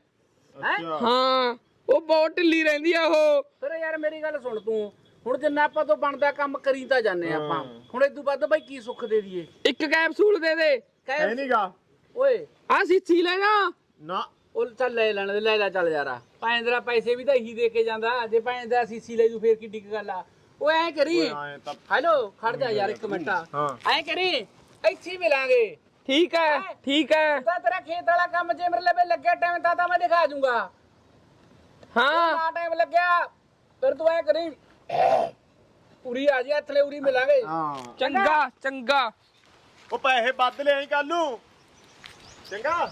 ਅੱਛਾ। ਹਾਂ ਉਹ ਬਹੁਤ ਢਿੱਲੀ ਰਹਿੰਦੀ ਆ ਉਹ। ਫਿਰ ਯਾਰ ਮੇਰੀ ਗੱਲ ਸੁਣ ਤੂੰ। ਹੁਣ ਜਿੰਨਾ ਆਪਾਂ ਤੋਂ ਬਣਦਾ ਕੰਮ ਕਰੀ ਤਾਂ ਜਾਂਦੇ ਆਪਾਂ। ਹੁਣ ਇਦੋਂ ਵੱਧ ਬਾਈ ਕੀ ਸੁੱਖ ਦੇ ਦਈਏ? ਇੱਕ ਕੈਪਸੂਲ ਦੇ ਦੇ। ਹੈ ਨਹੀਂਗਾ ਓਏ। ਆ ਸਿੱਥੀ ਲੈ ਜਾ ਨਾ। ਉਹ ਚੱਲ ਲੈ ਲੈਣ ਦੇ ਲੈ ਲੈ ਚੱਲ ਯਾਰਾ। ਭਾਂ ਦਾ ਪੈਸੇ ਵੀ ਤਾਂ ਇਹੀ ਦੇ ਕੇ ਜਾਂਦਾ। ਜੇ ਭਾਂ ਦਾ ਸੀਸੀ ਲੈ ਜੂ ਫੇਰ ਕਿੱਡੀ ਕੁ ਗੱਲ ਆ। ਓਏ ਐ ਕਰੀ। ਤਾਂ ਹੈਲੋ ਖੜ ਜਾ ਯਾਰ ਇੱਕ ਮਿੰਟ। ਹਾਂ। ਐ ਕਰੀ ਇੱਥੇ ਹੀ ਮਿਲਾਂਗੇ। ਠੀਕ ਹੈ ਠੀਕ ਹੈ। ਤਾਂ ਤੇਰਾ ਖੇਤ ਵਾਲਾ ਕੰਮ ਜੇ ਮੇਰੇ ਲਵੇ ਲੱਗਿਆ ਟਾਈਮ ਤਾਂ ਤਾਂ ਮੈਂ ਦਿਖਾ ਜੂੰਗਾ ਹਾਂ। ਆ ਟਾਈਮ ਲੱਗਿਆ ਫਿਰ ਤੂੰ ਐ ਕਰੀ। ਉਰੀ ਆ ਜੀ ਹੱਥਲੇ ਉਰੀ ਮਿਲਾਂਗੇ। ਹਾਂ। ਚੰਗਾ ਚੰਗਾ। ਉਹ ਪੈਸੇ ਵੱਧ ਲਿਆਈ ਕੱਲ ਨੂੰ। ਚੰਗਾ।